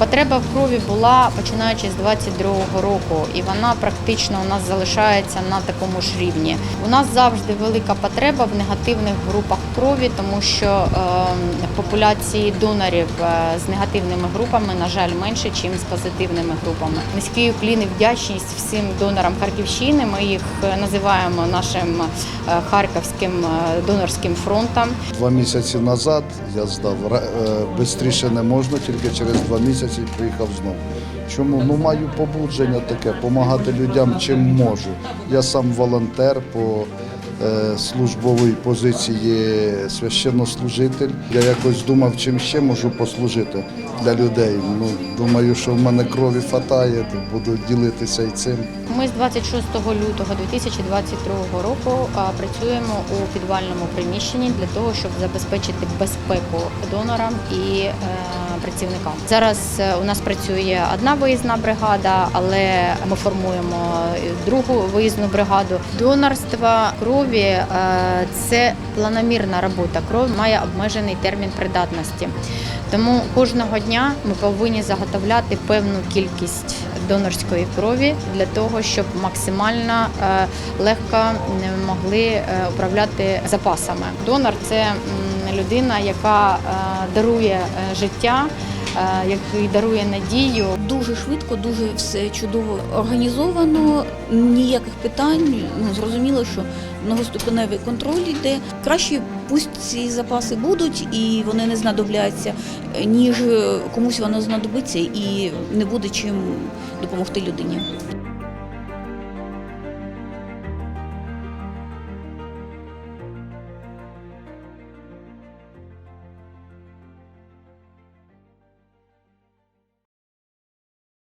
Потреба в крові була починаючи з 22-го року, і вона практично у нас залишається на такому ж рівні. У нас завжди велика потреба в негативних групах крові, тому що е, популяції донорів е, з негативними групами, на жаль, менше, ніж з позитивними групами. Низький уклін і вдячність всім донорам Харківщини. Ми їх е, називаємо нашим е, харківським донорським фронтом. Два місяці назад я здав швидше не можна, тільки через два місяці приїхав знову. Чому? Ну маю побудження таке, допомагати людям чим можу. Я сам волонтер по е, службовій позиції священнослужитель. Я якось думав, чим ще можу послужити для людей. Ну, думаю, що в мене крові фатає, буду ділитися і цим. Ми з 26 лютого 2022 року працюємо у підвальному приміщенні для того, щоб забезпечити безпеку донорам і е, працівникам. Зараз е, у нас працює одна виїзна бригада, але ми формуємо другу виїзну бригаду. Донорство крові е, це планомірна робота. Кров має обмежений термін придатності. Тому кожного дня ми повинні заготовляти певну кількість донорської крові для того, щоб максимально е, легко могли е, управляти запасами. Донор це людина, яка дарує життя, який дарує надію. Дуже швидко, дуже все чудово організовано. Ніяких питань. Ну зрозуміло, що многоступеневий контроль йде. Краще пусть ці запаси будуть і вони не знадобляться, ніж комусь воно знадобиться і не буде чим допомогти людині.